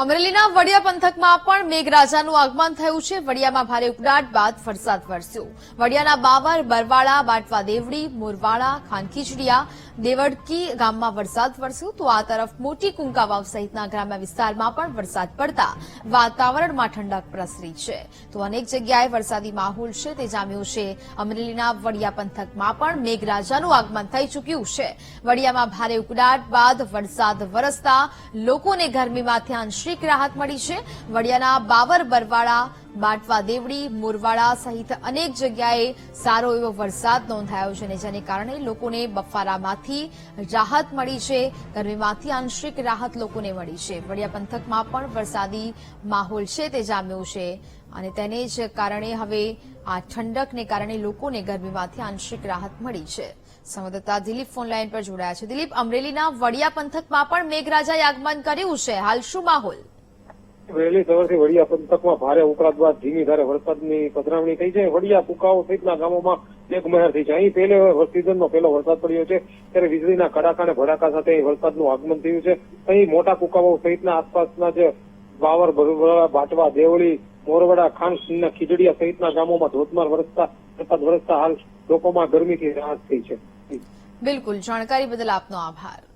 અમરેલીના વડિયા પંથકમાં પણ મેઘરાજાનું આગમન થયું છે. વડિયામાં ભારે ઉકળાટ બાદ વરસાદ વરસ્યો. વડિયાના બાવર, બરવાળા બાટવા દેવડી મોરવાળા ખાનખીચડિયા દેવડકી ગામમાં વરસાદ વરસ્યો તો આ તરફ મોટી કુંકાવાવ સહિતના ગ્રામ્ય વિસ્તારમાં પણ વરસાદ પડતા વાતાવરણમાં ઠંડક પ્રસરી છે. તો અનેક જગ્યાએ વરસાદી માહોલ છે તે જામ્યો છે. અમરેલીના વડિયા પંથકમાં પણ મેઘરાજાનું આગમન થઈ ચૂક્યું છે. વડિયામાં ભારે ઉકળાટ બાદ વરસાદ વરસતા લોકોને ગરમીમાંથી આંશિક રાહત મળી છે. વડિયાના બાવર બરવાળા બાટવા દેવડી, મોરવાડા સહિત અનેક જગ્યાએ સારો એવો વરસાદ નોંધાયો છે અને જેને કારણે લોકોને બફારામાંથી રાહત મળી છે. ગરમીમાંથી આંશિક રાહત લોકોને મળી છે. વડિયા પંથકમાં પણ વરસાદી માહોલ છે તે જામ્યો છે અને તેને જ કારણે હવે આ ઠંડકને કારણે લોકોને ગરમીમાંથી આંશિક રાહત મળી છે. સંવાદદાતા દિલીપ ફોન લાઈન પર જોડાયા છે. દિલીપ, અમરેલીના વડિયા પંથકમાં પણ મેઘરાજાએ આગમન કર્યું છે. હાલ શું માહોલ? વહેલી સવારથી વડિયા પંથકમાં ભારે ઉકળાટ બાદ ધીમી ધારે વરસાદની પધરામણી થઈ છે. વડિયા કુકાઓ સહિતના ગામોમાં મેઘમહેર થઈ છે. અહીં પહેલે સિઝનનો પહેલો વરસાદ પડ્યો છે. ત્યારે વીજળીના કડાકા અને ભડાકા સાથે વરસાદનું આગમન થયું છે. અહીં મોટા કુકાઓ સહિતના આસપાસના જે બાવર બાટવા, દેવળી, મોરવડા, ખાંડ, ખીજડીયા સહિતના ગામોમાં ધોધમાર વરસતા વરસતા હાલ લોકોમાં ગરમીથી રાહત થઈ છે. બિલકુલ. જાણકારી બદલ આપનો આભાર.